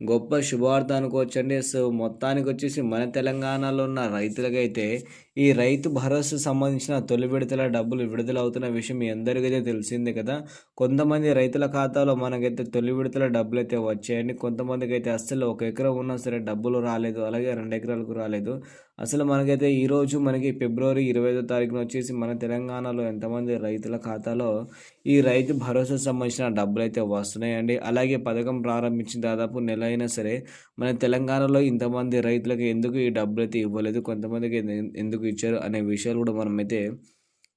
గొప్ప శుభవార్త అనుకోవచ్చండి సో మొత్తానికి వచ్చేసి మన తెలంగాణలో ఉన్న రైతులకైతే ఈ రైతు భరోసా సంబంధించిన తొలి విడతల డబ్బులు విడుదల అవుతున్న విషయం మీ అందరికైతే తెలిసిందే కదా. కొంతమంది రైతుల ఖాతాలో మనకైతే తొలి విడతల డబ్బులు అయితే వచ్చాయండి. కొంతమందికి అయితే అస్సలు ఒక ఎకరం ఉన్నా సరే డబ్బులు రాలేదు. అలాగే రెండు ఎకరాలకు రాలేదు. అసలు మనకైతే ఈరోజు మనకి ఫిబ్రవరి ఇరవై ఐదో తారీఖున వచ్చేసి మన తెలంగాణలో ఎంతమంది రైతుల ఖాతాలో ఈ రైతు భరోసా సంబంధించిన డబ్బులు అయితే వస్తున్నాయండి. అలాగే పథకం ప్రారంభించిన దాదాపు నెల అయినా సరే మన తెలంగాణలో ఇంతమంది రైతులకు ఎందుకు ఈ డబ్బులు అయితే ఇవ్వలేదు? కొంతమందికి ఎందుకు ఇచ్చారు అనే విషయాలు కూడా మనమైతే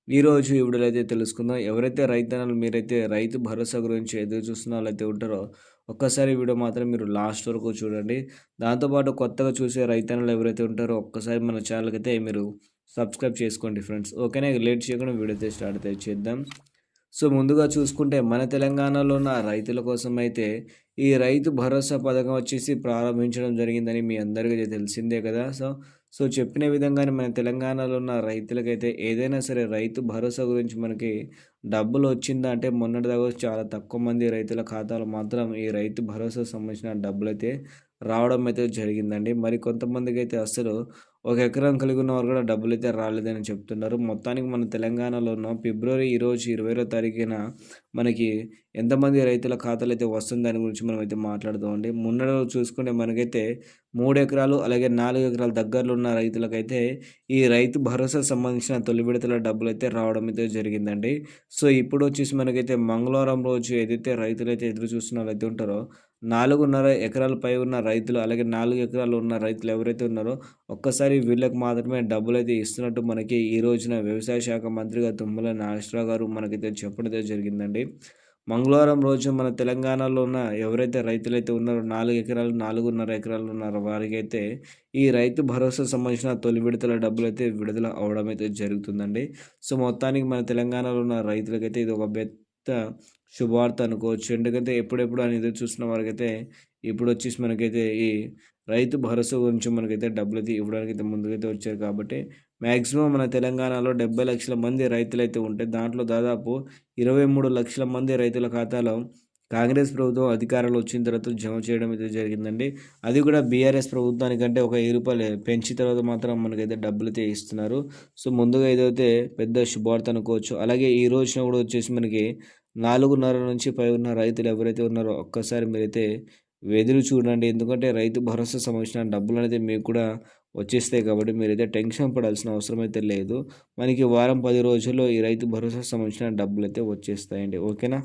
ఈరోజు ఈ వీడియోలో అయితే తెలుసుకుందాం. ఎవరైతే రైతన్నలు మీరైతే రైతు భరోసా గురించి ఎదురు చూస్తున్న వాళ్ళైతే ఉంటారో ఒక్కసారి వీడియో మాత్రం మీరు లాస్ట్ వరకు చూడండి. దాంతోపాటు కొత్తగా చూసే రైతన్నలు ఎవరైతే ఉంటారో ఒక్కసారి మన ఛానల్కి అయితే మీరు సబ్స్క్రైబ్ చేసుకోండి ఫ్రెండ్స్. ఓకేనా? లేట్ చేయకుండా వీడియో అయితే స్టార్ట్ అయితే చేద్దాం. సో ముందుగా చూసుకుంటే మన తెలంగాణలో ఉన్న రైతుల కోసం అయితే ఈ రైతు భరోసా పథకం వచ్చేసి ప్రారంభించడం జరిగిందని మీ అందరికీ తెలిసిందే కదా. సో సో చెప్పిన విధంగానే మన తెలంగాణలో ఉన్న రైతులకైతే ఏదైనా సరే రైతు భరోసా గురించి మనకి డబ్బులు వచ్చిందా అంటే మొన్నటిదాకా చాలా తక్కువ మంది రైతుల ఖాతాలో మాత్రం ఈ రైతు భరోసా సంబంధించిన డబ్బులు అయితే రావడం అయితే జరిగిందండి. మరి కొంతమందికి అయితే అసలు ఒక ఎకరం కలిగి ఉన్న వారు కూడా డబ్బులు అయితే రాలేదని చెప్తున్నారు. మొత్తానికి మన తెలంగాణలో ఉన్న ఫిబ్రవరి ఈరోజు ఇరవైరో తారీఖున మనకి ఎంతమంది రైతుల ఖాతాలు అయితే వస్తుంది దాని గురించి మనం అయితే మాట్లాడుతామండి మొన్న చూసుకుంటే మనకైతే మూడు ఎకరాలు అలాగే నాలుగు ఎకరాల దగ్గరలో ఉన్న రైతులకైతే ఈ రైతు భరోసా సంబంధించిన తొలి విడతల డబ్బులు అయితే రావడం అయితే జరిగిందండి. సో ఇప్పుడు వచ్చేసి మనకైతే మంగళవారం రోజు ఏదైతే రైతులు అయితే ఎదురు చూస్తున్న అయితే ఉంటారో నాలుగున్నర ఎకరాల పై ఉన్న రైతులు అలాగే నాలుగు ఎకరాలు ఉన్న రైతులు ఎవరైతే ఉన్నారో ఒక్కసారి వీళ్ళకి మాత్రమే డబ్బులు అయితే ఇస్తున్నట్టు మనకి ఈ రోజున వ్యవసాయ శాఖ మంత్రిగా తుమ్మల నాగేశ్వరరావు గారు మనకైతే చెప్పడం జరిగిందండి. మంగళవారం రోజు మన తెలంగాణలో ఉన్న ఎవరైతే రైతులైతే ఉన్నారో నాలుగు ఎకరాలు నాలుగున్నర ఎకరాలు ఉన్నారో వారికైతే ఈ రైతు భరోసా సంబంధించిన తొలి విడతల డబ్బులు అయితే విడుదల అవడం అయితే జరుగుతుందండి. సో మొత్తానికి మన తెలంగాణలో ఉన్న రైతులకైతే ఇది ఒక పెద్ద శుభవార్త అనుకోవచ్చు. ఎందుకంటే ఎప్పుడెప్పుడు అని ఎదురు చూస్తున్న వారికైతే ఇప్పుడు వచ్చేసి మనకైతే ఈ రైతు భరోసా గురించి మనకైతే డబ్బులు అయితే ఇవ్వడానికి అయితే ముందుకైతే వచ్చారు కాబట్టి మ్యాక్సిమం మన తెలంగాణలో డెబ్బై లక్షల మంది రైతులు అయితే ఉంటే దాంట్లో దాదాపు ఇరవై మూడు లక్షల మంది రైతుల ఖాతాలో కాంగ్రెస్ ప్రభుత్వం అధికారంలో వచ్చిన తర్వాత జమ చేయడం అయితే జరిగిందండి. అది కూడా బీఆర్ఎస్ ప్రభుత్వానికంటే ఒక వెయ్యి రూపాయలు పెంచిన తర్వాత మాత్రం మనకైతే డబ్బులు అయితే ఇస్తున్నారు. సో ముందుగా ఏదైతే పెద్ద శుభార్త అనుకోవచ్చు. అలాగే ఈ రోజున కూడా వచ్చేసి మనకి నాలుగున్నర నుంచి పై ఉన్న రైతులు ఎవరైతే ఉన్నారో ఒక్కసారి మీరైతే వెదురు చూడండి. ఎందుకంటే రైతు భరోసా సంబంధించిన డబ్బులు అనేది మీకు కూడా వచ్చేస్తాయి కాబట్టి మీరైతే టెన్షన్ పడాల్సిన అవసరం అయితే లేదు. మనకి వారం పది రోజుల్లో ఈ రైతు భరోసా సంబంధించిన డబ్బులు అయితే వచ్చేస్తాయండి. ఓకేనా?